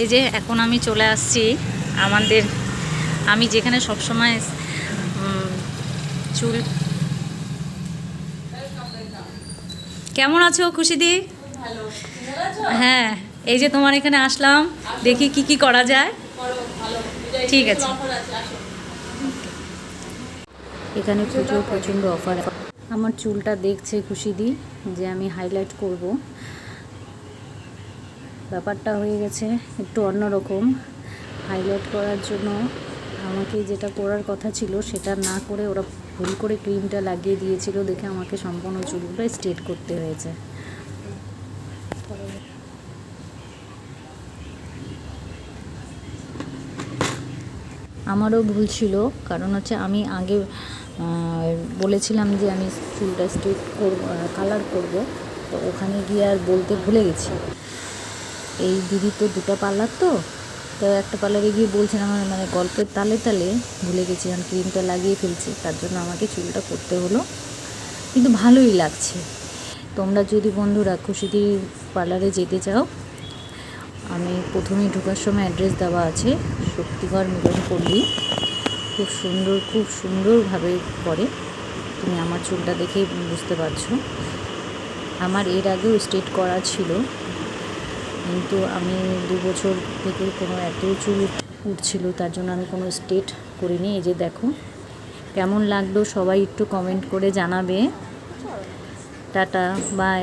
এই যে এখন আমি চলে আসছি আমাদের, আমি যেখানে সবসময় চুল। কেমন আছো খুশিদি? হ্যাঁ এই যে তোমার এখানে আসলাম, দেখি কি কি করা যায়। ঠিক আছে। এখানে প্রচুর প্রচণ্ড অফার। আমার চুলটা দেখছে খুশিদি, যে আমি হাইলাইট করব। ব্যাপারটা হয়ে গেছে একটু অন্যরকম। হাইলাইট করার জন্য আমাকে যেটা করার কথা ছিল সেটা না করে ওরা ভুল করে ক্রিমটা লাগিয়ে দিয়েছিল দেখে আমাকে সম্পূর্ণ চুলগুলো স্ট্রেট করতে হয়েছে। আমারও ভুল ছিল, কারণ হচ্ছে আমি আগে বলেছিলাম যে আমি চুলটা স্ট্রেট করব কালার করব। তো ওখানে গিয়ে আর বলতে ভুলে গেছি। এই দিদি তো দুটো পার্লার তো তো একটা পার্লারে গিয়ে বলছিলাম আমার মানে গল্পের তালে তালে ভুলে গেছি, কারণ ক্রিমটা লাগিয়ে ফেলছি, তার জন্য আমাকে চুলটা করতে হলো। কিন্তু ভালোই লাগছে। তোমরা যদি বন্ধুরা খুশিদি পার্লারে যেতে চাও, আমি প্রথমেই ঢোকার সময় অ্যাড্রেস দেওয়া আছে, শক্তিগড় মিলন পল্লী। খুব সুন্দর, খুব সুন্দরভাবে করে তুমি আমার চুলটা দেখেই বুঝতে পারছ। আমার এর আগেও স্ট্রেট করা ছিল কিন্তু আমি দু বছর থেকে কোনো এত চুল উঠছিল, তার জন্য আমি কোনো স্টেট করিনি। এই যে দেখো, কেমন লাগল সবাই একটু কমেন্ট করে জানাবে। Tata bye